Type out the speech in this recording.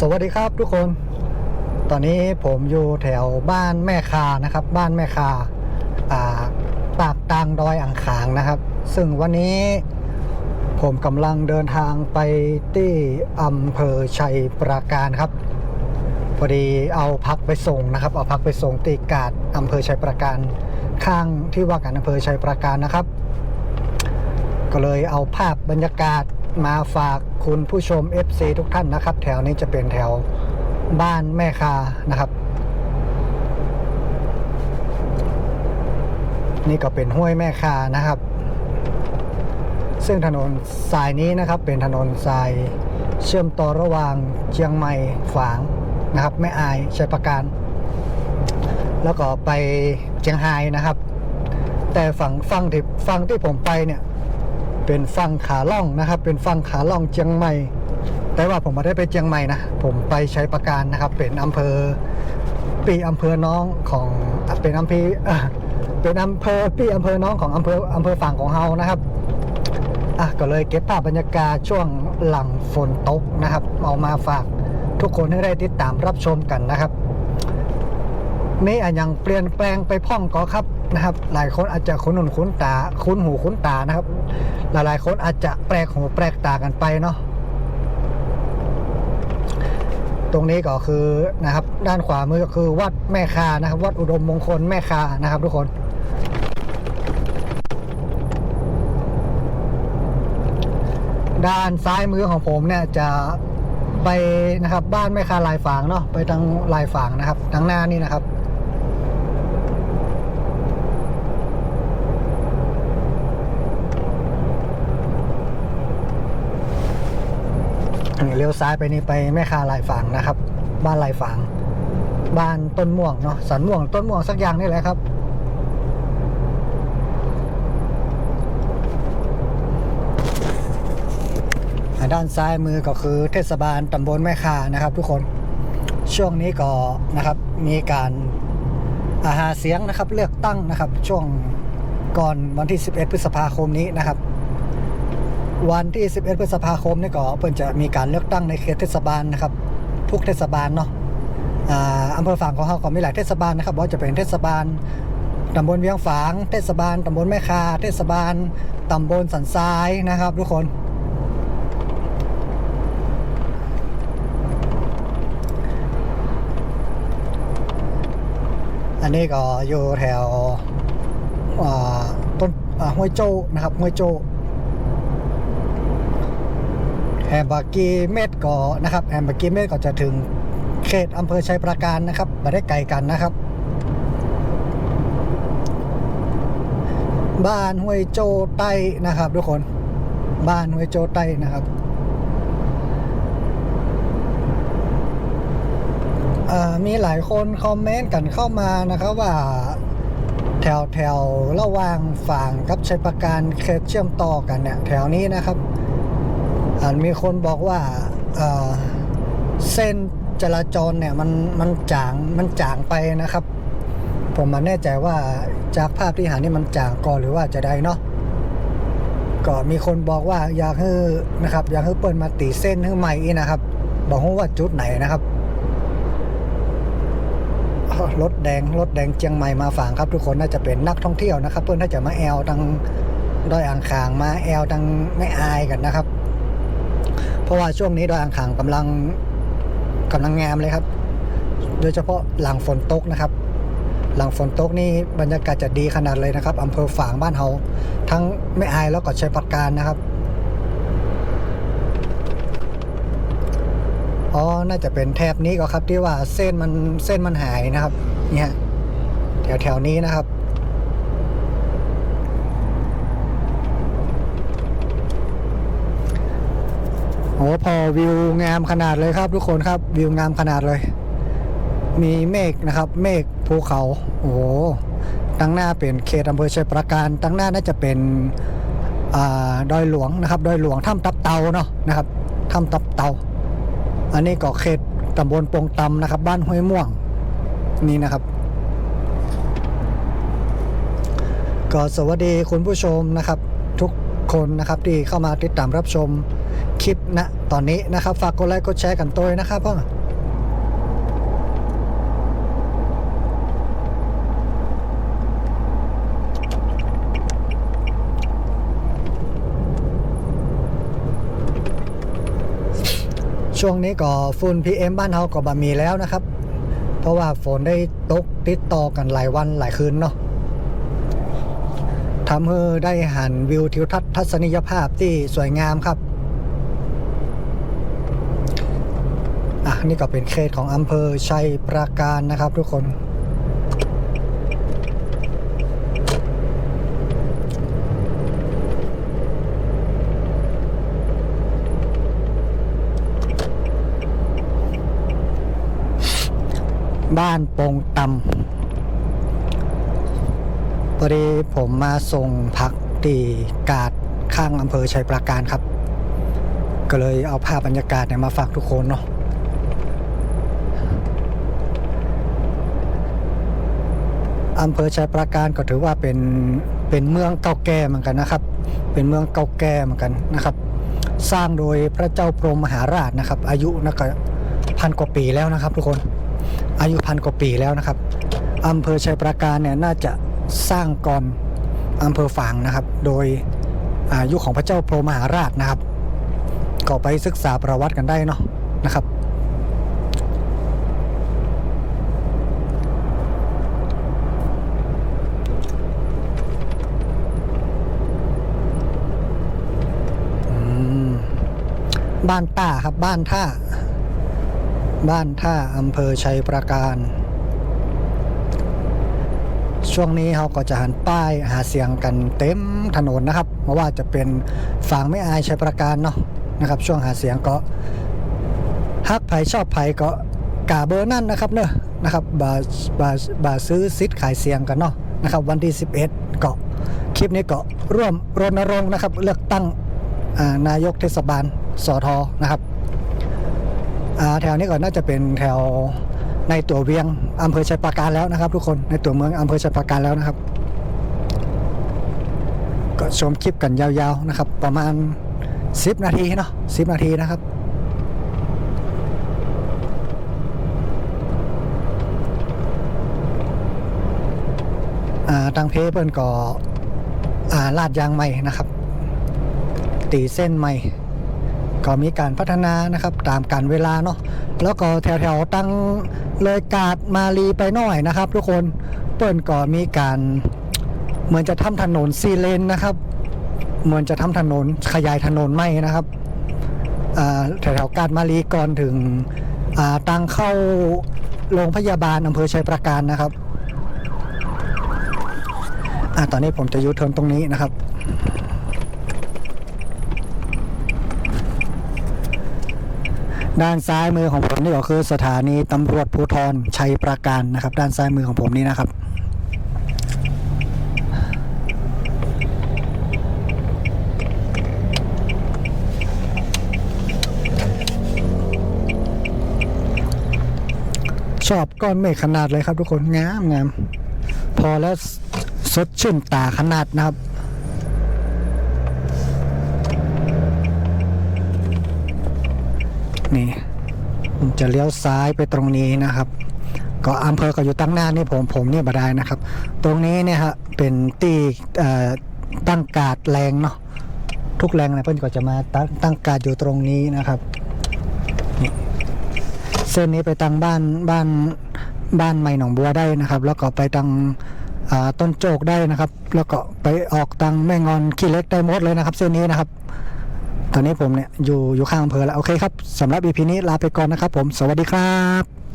สวัสดีครับทุกคน ตอนนี้ผมอยู่แถวบ้านแม่คานะครับ บ้านแม่คาปากตางดอยอ่างขางนะครับ ซึ่งวันนี้ผมกำลังเดินทางไปที่อำเภอชัยปราการครับ พอดีเอาพักไปส่งนะครับ เอาพักไปส่งตีกาดอำเภอชัยปราการข้างที่ว่าการอำเภอชัยปราการนะครับ ก็เลยเอาภาพบรรยากาศ มาฝากคุณผู้ชม FC ทุกท่านนะครับ แถวนี้จะเป็นแถวบ้านแม่คานะครับ นี่ก็เป็นห้วยแม่คานะครับ ซึ่งถนนสายนี้นะครับ เป็นถนนสายเชื่อมต่อระหว่างเชียงใหม่ฝางนะครับแม่อายชัยประการ แล้วก็ไปเชียงรายนะครับ แต่ฝั่งฝั่งที่ฝั่งที่ผมไปเนี่ย เป็นฝั่งขาล่องนะครับ เป็นฝั่งขาล่องเชียงใหม่ แต่ว่าผมไม่ได้ไปเชียงใหม่นะ ผมไปใชัยประการนะครับ เป็นอำเภอ ปีอำเภอน้องของเป็นอำเภอเป็นอำเภอปีอำเภอน้องของอำเภออำเภอฝั่งของเฮานะครับอะก็เลยเก็บภาพบรรยากาศช่วงหลังฝนตกนะครับ เอามาฝากทุกคนให้ได้ติดตามรับชมกันนะครับมีอันยังเปลี่ยนแปลงไปพ่องก็ครับ นะครับ หลายคนอาจจะคุ้นหูคุ้นตา คุ้นหูคุ้นตานะครับ หลายๆคนอาจจะแปลกหูแปลกตากันไปเนาะตรงนี้ก็คือนะครับ ด้านขวามือก็คือวัดแม่คานะครับ วัดอุดมมงคลแม่คานะครับ ทุกคนด้านซ้ายมือของผมเนี่ยจะไปนะครับบ้านแม่คาลายฝางเนาะไปทางลายฝางนะครับทางหน้านี่นะครับ เลี้ยวซ้ายไปนี่ไปแม่คาลายฝางนะครับ บ้านลายฝางบ้านต้นม่วงเนาะสันม่วงต้นม่วงสักอย่างนี่แหละครับด้านซ้ายมือก็คือเทศบาลตำบลแม่คานะครับ ทุกคนช่วงนี้ก็นะครับมีการอาหาเสียงนะครับ เลือกตั้งนะครับ ช่วงก่อนวันที่ 11 พฤษภาคมนี้นะครับ วันที่ 11 พฤษภาคมนี่ก็เพิ่นจะมีการเลือกตั้งในเขตเทศบาลนะครับ ทุกเทศบาลเนาะอ่าอำเภอฝางของเราก็มีหลายเทศบาลนะครับว่าจะเป็นเทศบาลตำบลเวียงฝาง เทศบาลตำบลแม่คา เทศบาลตำบลสันทรายนะครับ ทุกคนอันนี้ก็อยู่แถวต้นห้วยโจ้นะครับห้วยโจ้ แฮมบากีเมตรก็นะครับแฮมบากีเมตรก็จะถึงเขตอำเภอชัยปราการนะครับไม่ได้ไกลกันนะครับ บ้านห้วยโจ้ใต้นะครับ ทุกคนบ้านห้วยโจ้ใต้นะครับมีหลายคนคอมเมนต์กันเข้ามานะครับว่าแถวแถวระหว่างฝั่งกับชัยประการเขตเชื่อมต่อกันเนี่ยแถวนี้นะครับ อ่ามีคนบอกว่าเเส้นจราจรเนี่ยมันมันจางมันจางไปนะครับ ผมมาแน่ใจว่าจากภาพที่หานี่มันจางก่อนหรือว่าจะได้เนาะก็มีคนบอกว่าอยากให้นะครับ อยากให้เปิดมาตีเส้นให้ใหม่อีนะครับ บอกว่าจุดไหนนะครับรถแดงรถแดงเชียงใหม่มาฝางครับ ทุกคนน่าจะเป็นนักท่องเที่ยวนะครับ เพื่อนถ้าจะมาแอลทางดอยอ่างขางมาแอลทางไม่อายกันนะครับ เพราะว่าช่วงนี้ดอยอ่างขางกำลังกำลังงามเลยครับ โดยเฉพาะหลังฝนตกนะครับ หลังฝนตกนี่บรรยากาศจะดีขนาดเลยนะครับอำเภอฝางบ้านเฮาทั้งไม่อายแล้วก็ชัยปาการนะครับอ๋อน่าจะเป็นแถบนี้ก็ครับที่ว่าเส้นมันเส้นมันหายนะครับ เนี่ยแถวแถวนี้นะครับ พอวิวงามขนาดเลยครับทุกคนครับวิวงามขนาดเลย มีเมฆนะครับ เมฆภูเขา โอ้โหตั้งหน้าเป็นเขตอำเภอชัยปราการ ตั้งหน้าน่าจะเป็นอ่าดอยหลวงนะครับดอยหลวงถ้ำตับเตาเนาะนะครับถ้ำตับเตา อันนี้ก็เขตตำบลปงตำนะครับ บ้านห้วยม่วงนี่นะครับ ก็สวัสดีคุณผู้ชมนะครับ คนนะครับที่เข้ามาติดตามรับชมคลิปณตอนนี้นะครับ ฝากกดไลค์กดแชร์กันตัวนะครับเพื่อช่วงนี้ก็ฝุ่น PM บ้านเราก็บะมีแล้วนะครับ เพราะว่าฝนได้ตกติดต่อกันหลายวันหลายคืนเนาะ ทำให้ได้หันวิวทิวทัศน์ทัศนียภาพที่สวยงามครับ อะ นี่ก็เป็นเขตของอำเภอชัยปราการนะครับทุกคนบ้านโปงตำ พอดีผมมาส่งพักที่กาดข้างอำเภอชัยปราการครับ ก็เลยเอาภาพบรรยากาศเนี่ยมาฝากทุกคนเนาะอำเภอชัยปราการก็ถือว่าเป็นเป็นเมืองเก่าแก่เหมือนกันนะครับ เป็นเมืองเก่าแก่เหมือนกันนะครับ สร้างโดยพระเจ้าพรหมมหาราชนะครับ อายุนะก็พันกว่าปีแล้วนะครับ ทุกคนอายุพันกว่าปีแล้วนะครับอำเภอชัยปราการเนี่ยน่าจะ สร้างก่อนอำเภอฝางนะครับ โดยอายุของพระเจ้าพรหมหาราชนะครับ ก็ไปศึกษาประวัติกันได้เนาะนะครับ บ้านต้าครับบ้านท่า บ้านท่าอำเภอชัยปราการ ช่วงนี้เขาก็จะหันป้ายหาเสียงกันเต็มถนนนะครับเพราะว่าจะเป็นฝั่งไม่อายชัยประการเนาะนะครับ ช่วงหาเสียงก็ฮักไผ่ชอบไผ่ก็กาเบอร์นั่นนะครับเนอะนะครับบาบาบาซื้อซิทขายเสียงกันเนาะนะครับ วันที่ 11 ก็คลิปนี้ก็ร่วมรณรงค์นะครับ เลือกตั้งานายกเทศบาลสอทอนะครับแถวนี้ก็น่าจะเป็นแถว ในตัวเวียงอำเภอชัยปราการแล้วนะครับ ทุกคนในตัวเมืองอำเภอชัยปราการแล้วนะครับ ก็ชมคลิปกันยาวๆนะครับ ประมาณ 10 นาทีเนาะ10 นาทีนะครับอ่าทางเพเปิ้นก็ลาดยางใหม่นะครับ ตีเส้นใหม่ ก็มีการพัฒนานะครับตามการเวลาเนาะแล้วก็แถวๆตั้งเลยกาดมาลีไปหน่อยนะครับ ทุกคนเปิ้นก็มีการเหมือนจะทำถนนซีเลนนะครับ เหมือนจะทำถนนขยายถนนใหม่นะครับแถวๆกาดมาลีก่อนถึงตังเข้าโรงพยาบาลอำเภอชัยปราการนะครับอตอนนี้ผมจะยูเทิร์นตรงนี้นะครับ ด้านซ้ายมือของผมนี่ก็คือสถานีตำรวจภูธรชัยปราการนะครับ ด้านซ้ายมือของผมนี่นะครับ ชอบก้อนเมฆขนาดเลยครับทุกคนงามงามพอแล้วสดชื่นตาขนาดนะครับ นี่ผม จะเลี้ยวซ้ายไปตรงนี้นะครับก็อำเภอก็อยู่ตั้งหน้านี่ผมผมนี่บดายนะครับ ตรงนี้เนี่ยฮะเป็นตีอ่อตั้งกาดแรงเนาะทุกแรงนะเพื่อนก็จะมาตั้งตั้งกาดอยู่ตรงนี้นะครับเส้นนี้ไปตั้งบ้านบ้านบ้านใหม่หนองบัวได้นะครับ แล้วก็ไปตั้งอ่าต้นโจกได้นะครับ แล้วก็ไปออกตังแม่งอนขี้เล็กได้หมดเลยนะครับ เส้นนี้นะครับ ตอนนี้ผมเนี่ยอยู่อยู่ข้างอำเภอแล้ว โอเคครับสำหรับ EP นี้ลาไปก่อนนะครับผม สวัสดีครับ